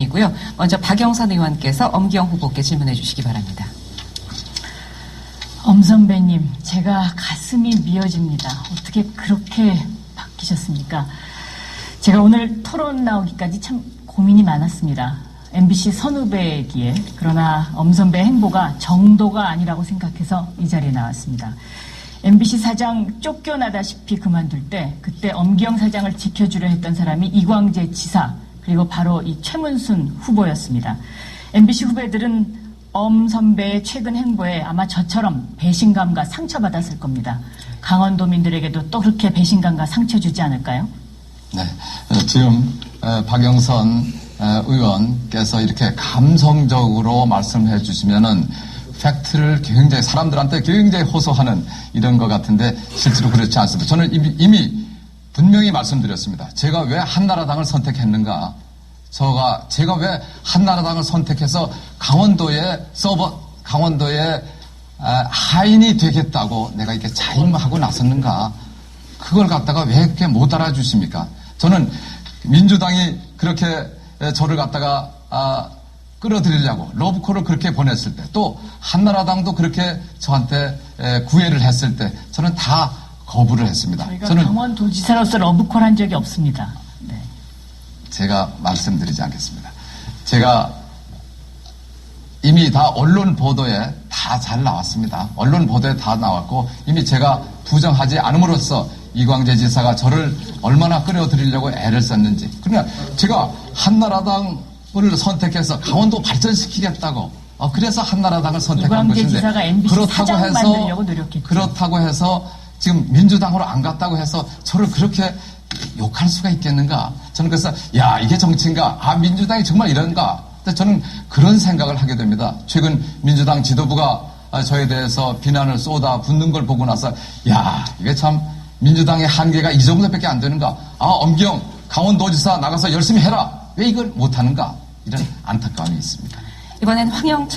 이고요. 먼저 박영선 의원께서 엄기영 후보께 질문해 주시기 바랍니다. 엄 선배님, 제가 가슴이 미어집니다. 어떻게 그렇게 바뀌셨습니까? 제가 오늘 토론 나오기까지 참 고민이 많았습니다. MBC 선후배기에 그러나 엄 선배 행보가 정도가 아니라고 생각해서 이 자리에 나왔습니다. MBC 사장 쫓겨나다시피 그만둘 때 그때 엄기영 사장을 지켜주려 했던 사람이 이광재 지사 그리고 바로 이 최문순 후보였습니다. MBC 후배들은 엄 선배의 최근 행보에 아마 저처럼 배신감과 상처받았을 겁니다. 강원도민들에게도 또 그렇게 배신감과 상처 주지 않을까요? 네, 어, 지금 어, 박영선 어, 의원께서 이렇게 감성적으로 말씀해 주시면은 팩트를 굉장히 사람들한테 굉장히 호소하는 이런 것 같은데 실제로 그렇지 않습니다. 저는 이미, 이미 분명히 말씀드렸습니다. 제가 왜 한나라당을 선택했는가? 저가 제가 왜 한나라당을 선택해서 강원도에 서버 강원도에 아, 하인이 되겠다고 내가 이렇게 자임하고 나섰는가? 그걸 갖다가 왜 이렇게 못 알아주십니까? 저는 민주당이 그렇게 에, 저를 갖다가 아, 끌어들이려고 러브콜을 그렇게 보냈을 때 또 한나라당도 그렇게 저한테 에, 구애를 했을 때 저는 다 거부를 했습니다. 저희가 저는 강원도지사로서 러브콜 한 적이 없습니다. 네. 제가 말씀드리지 않겠습니다. 제가 이미 다 언론 보도에 다 잘 나왔습니다. 언론 보도에 다 나왔고 이미 제가 부정하지 않음으로써 이광재 지사가 저를 얼마나 끌어들이려고 애를 썼는지. 그러나 제가 한나라당을 선택해서 강원도 발전시키겠다고. 어, 그래서 한나라당을 선택한 것인데 만들려고 노력했죠. 그렇다고 해서 지금 민주당으로 안 갔다고 해서 저를 그렇게 욕할 수가 있겠는가? 저는 그래서 야 이게 정치인가? 아 민주당이 정말 이런가? 저는 그런 생각을 하게 됩니다. 최근 민주당 지도부가 아, 저에 대해서 비난을 쏟아 붓는 걸 보고 나서 야 이게 참 민주당의 한계가 이 정도밖에 안 되는가? 아 엄기영 강원도지사 나가서 열심히 해라. 왜 이걸 못하는가? 이런 안타까움이 있습니다. 이번엔 황영철